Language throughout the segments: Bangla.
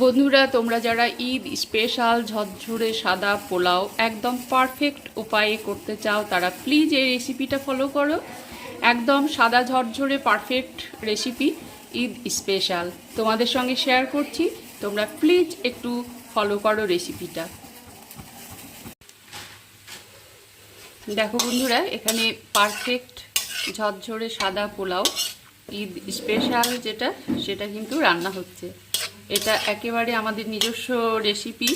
বন্ধুরা, তোমরা যারা ঈদ স্পেশাল ঝরঝরে সাদা পোলাও একদম পারফেক্ট উপায়ে করতে চাও, তারা প্লিজ এই রেসিপিটা ফলো করো। একদম সাদা ঝরঝরে পারফেক্ট রেসিপি ঈদ স্পেশাল তোমাদের সঙ্গে শেয়ার করছি, তোমরা প্লিজ একটু ফলো করো রেসিপিটা দেখো বন্ধুরা, এখানে পারফেক্ট ঝরঝরে সাদা পোলাও, ঈদ স্পেশাল যেটা, সেটা কিন্তু রান্না হচ্ছে। এটা একেবারে আমাদের নিজস্ব রেসিপি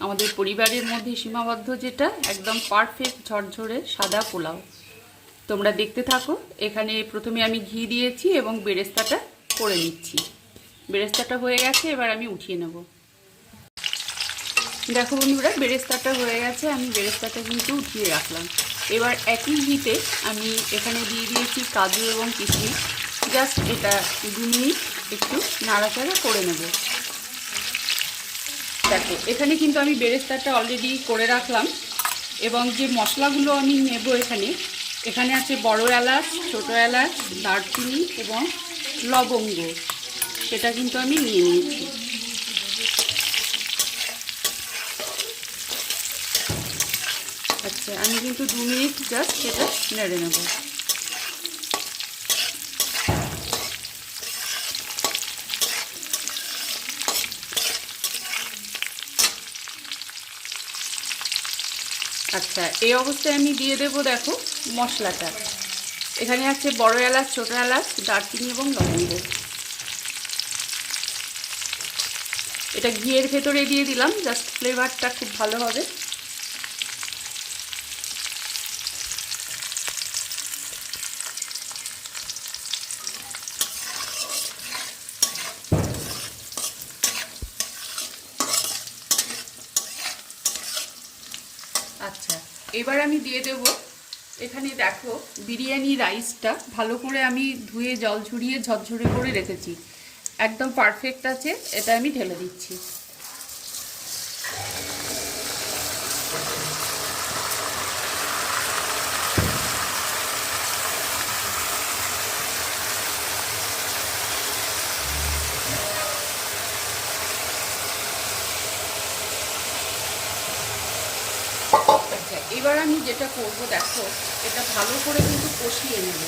আমাদের পরিবারের মধ্যে সীমাবদ্ধ যেটা, একদম পারফেক্ট ঝরঝরে সাদা পোলাও। তোমরা দেখতে থাকো, এখানে প্রথমে আমি ঘি দিয়েছি এবং বেরেস্তাটা করে নিচ্ছি। বেরেস্তাটা হয়ে গেছে, এবার আমি উঠিয়ে নেব। দেখো বন্ধুরা, বেরেস্তাটা হয়ে গেছে, আমি বেরেস্তাটা কিন্তু উঠিয়ে রাখলাম। এবার একই ঘিতে আমি এখানে দিয়ে দিয়েছি কাজু এবং কিশমিশ। জাস্ট এটা দু মিনিট একটু নাড়াচাড়া করে নেব। দেখো, এখানে কিন্তু আমি বেরেস্তাটা অলরেডি করে রাখলাম এবং যে মশলাগুলো আমি নেব এখানে এখানে আছে বড় এলাচ, ছোটো এলাচ, দারচিনি এবং লবঙ্গ। সেটা কিন্তু আমি নিয়ে নিয়েছি আচ্ছা আমি কিন্তু দু মিনিট জাস্ট সেটা নেড়ে নেব। আচ্ছা এই অবস্থায় আমি দিয়ে দেব দেখো মশলাটা। এখানে আছে বড় এলাচ, ছোটো এলাচ, দারচিনি এবং লবঙ্গ। এটা ঘিয়ের ভেতরে দিয়ে দিলাম, জাস্ট ফ্লেভারটা খুব ভালো হবে। আচ্ছা। এবার আমি দিয়ে দেব। এখানে দেখো, বিরিয়ানি রাইসটা ভালো করে আমি ধুয়ে, জল ঝরিয়ে, ঝরঝরে করে রেখেছি। একদম পারফেক্ট আছে, এটা আমি ঢেলে দিচ্ছি আচ্ছা এবার আমি যেটা করব, দেখো, এটা ভালো করে কিন্তু কষিয়ে নেব।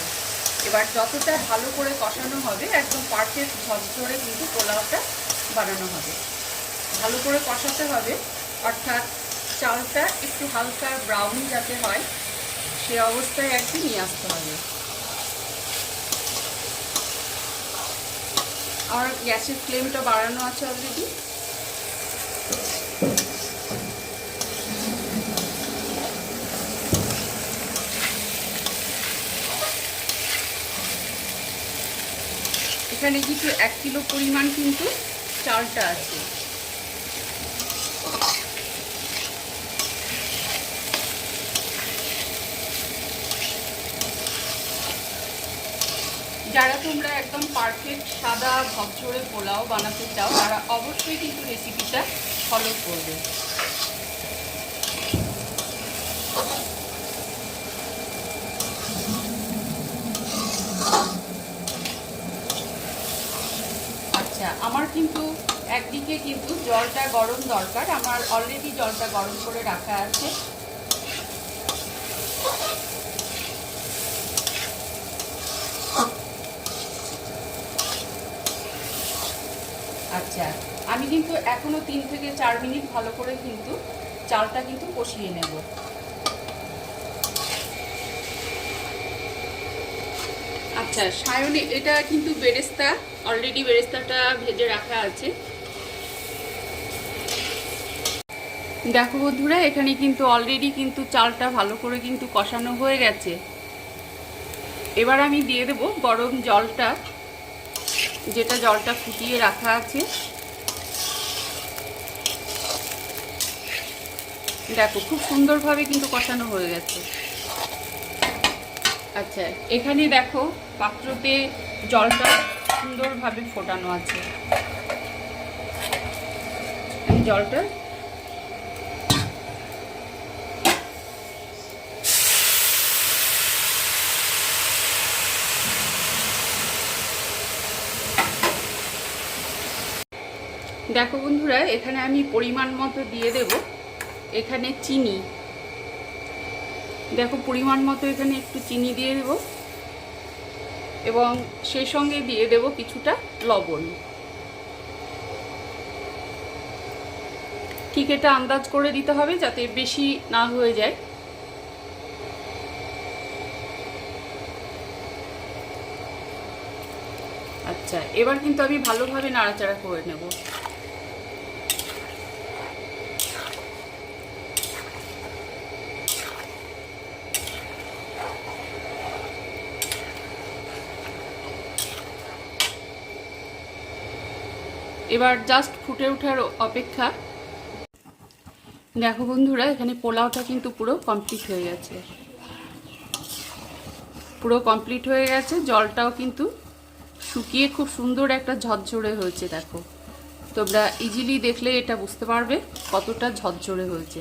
এবার যতটা ভালো করে কষানো হবে, একদম পারফেক্ট ঝরঝরে কিন্তু পোলাওটা বানানো হবে। ভালো করে কষাতে হবে, অর্থাৎ চালটা একটু হালকা ব্রাউন যাতে হয়, সে অবস্থায় একটু নিয়ে আসতে হবে। আর গ্যাসের ফ্লেমটা বাড়ানো আছে অলরেডি এখানে কিছু এক কিলো পরিমাণ কিন্তু চালটা আছে। যারা তোমরা একদম পারফেক্ট সাদা ঝরঝরে পোলাও বানাতে চাও, তারা অবশ্যই কিন্তু রেসিপিটা ফলো করবে আচ্ছা আমার কিন্তু একদিকে কিন্তু জলটা গরম দরকার। আমার অলরেডি জলটা গরম করে রাখা আছে। আচ্ছা আমি কিন্তু এখনও তিন থেকে চার মিনিট ভালো করে কিন্তু চালটা কিন্তু কষিয়ে নেব। আচ্ছা এটা কিন্তু বেরেস্তা অলরেডি বেরেস্তাটা ভেজে রাখা আছে। দেখো বন্ধুরা, এখানে কিন্তু অলরেডি কিন্তু চালটা ভালো করে কিন্তু কষানো হয়ে গেছে। এবার আমি দিয়ে দেব গরম জলটা, যেটা জলটা ফুটিয়ে রাখা আছে। দেখো, খুব সুন্দরভাবে কিন্তু কষানো হয়ে গেছে। আচ্ছা এখানে দেখো পাত্রতে জলটা সুন্দরভাবে ফোটানো আছে। জলটা দেখো বন্ধুরা, এখানে আমি পরিমাণ মতো দিয়ে দেব। এখানে চিনি দেখো পরিমাণ মতো এখানে একটু চিনি দিয়ে দেব। এবং সেই সঙ্গে দিয়ে দেব কিছুটা লবণ। ঠিক এটা আন্দাজ করে দিতে হবে যাতে বেশি না হয়ে যায়। আচ্ছা এবার কিন্তু আমি ভালোভাবে নাড়াচাড়া করে নেব। এবার জাস্ট ফুটে ওঠার অপেক্ষা। দেখো বন্ধুরা, এখানে পোলাওটা কিন্তু পুরো কমপ্লিট হয়ে গেছে। পুরো কমপ্লিট হয়ে গেছে, জলটাও কিন্তু শুকিয়ে খুব সুন্দর একটা ঝরঝরে হয়েছে, দেখো। তোমরা ইজিলি দেখলে এটা বুঝতে পারবে কতটা ঝরঝরে হয়েছে।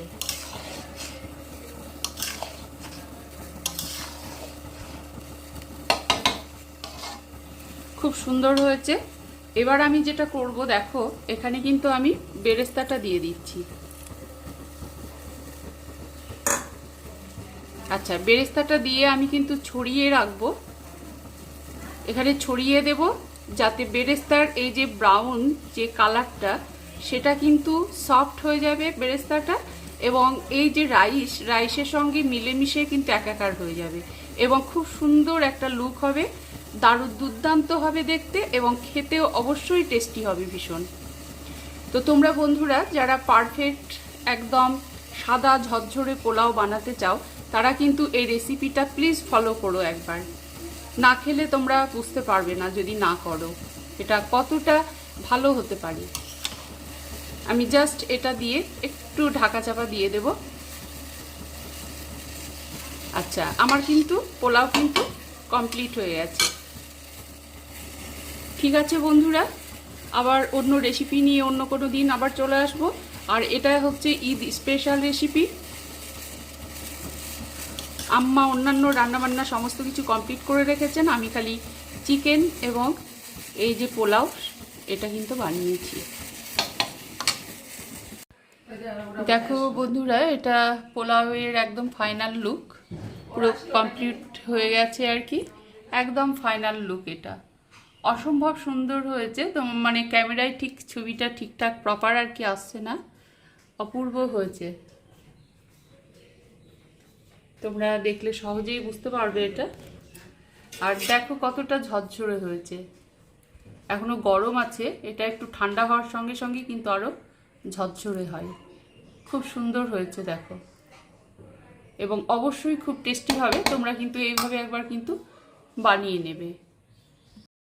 খুব সুন্দর হয়েছে। এবার আমি যেটা করব, দেখো, এখানে কিন্তু আমি বেরেস্তাটা দিয়ে দিচ্ছি। আচ্ছা বেরেস্তাটা দিয়ে আমি কিন্তু ছড়িয়ে রাখব। এখানে ছড়িয়ে দেব যাতে বেরেস্তার এই যে ব্রাউন যে কালারটা সেটা কিন্তু সফট হয়ে যাবে বেরেস্তাটা এবং এই যে রাইস রাইসের সঙ্গে মিলেমিশে কিন্তু একাকার হয়ে যাবে এবং খুব সুন্দর একটা লুক হবে। দারুণ দুর্দান্ত হবে দেখতে এবং খেতেও অবশ্যই টেস্টি হবে ভীষণ। তো তোমরা বন্ধুরা, যারা পারফেক্ট একদম সাদা, ঝরঝরে পোলাও বানাতে চাও, তারা কিন্তু এই রেসিপিটা প্লিজ ফলো করো একবার। না খেলে তোমরা বুঝতে পারবে না যদি না করো। এটা কতটা ভালো হতে পারে। আমি জাস্ট এটা দিয়ে একটু ঢাকা চাপা দিয়ে দেব। আচ্ছা আমার কিন্তু পোলাও কিন্তু কমপ্লিট হয়ে গেছে। ঠিক আছে বন্ধুরা, আবার অন্য রেসিপি নিয়ে অন্য কোনো দিন আবার চলে আসব। আর এটা হচ্ছে ঈদ স্পেশাল রেসিপি আম্মা অন্যান্য রান্নাবান্না সমস্ত কিছু কমপ্লিট করে রেখেছেন। আমি খালি চিকেন এবং এই যে পোলাও, এটা কিন্তু বানিয়েছি। দেখো বন্ধুরা, এটা পোলাওয়ের একদম ফাইনাল লুক পুরো কমপ্লিট হয়ে গেছে আর কি। একদম ফাইনাল লুক এটা। অসম্ভব সুন্দর হয়েছে। তো মানে ক্যামেরায় ঠিক ছবিটা ঠিকঠাক প্রপার আর কি আসছে না। অপূর্ব হয়েছে। তোমরা দেখলে সহজেই বুঝতে পারবে এটা। আর দেখো কতটা ঝরঝরে হয়েছে। এখনও গরম আছে। এটা একটু ঠান্ডা হওয়ার সঙ্গে সঙ্গে কিন্তু আরও ঝরঝরে হয়। খুব সুন্দর হয়েছে, দেখো। এবং অবশ্যই খুব টেস্টি হবে। তোমরা কিন্তু এইভাবে একবার কিন্তু বানিয়ে নেবে।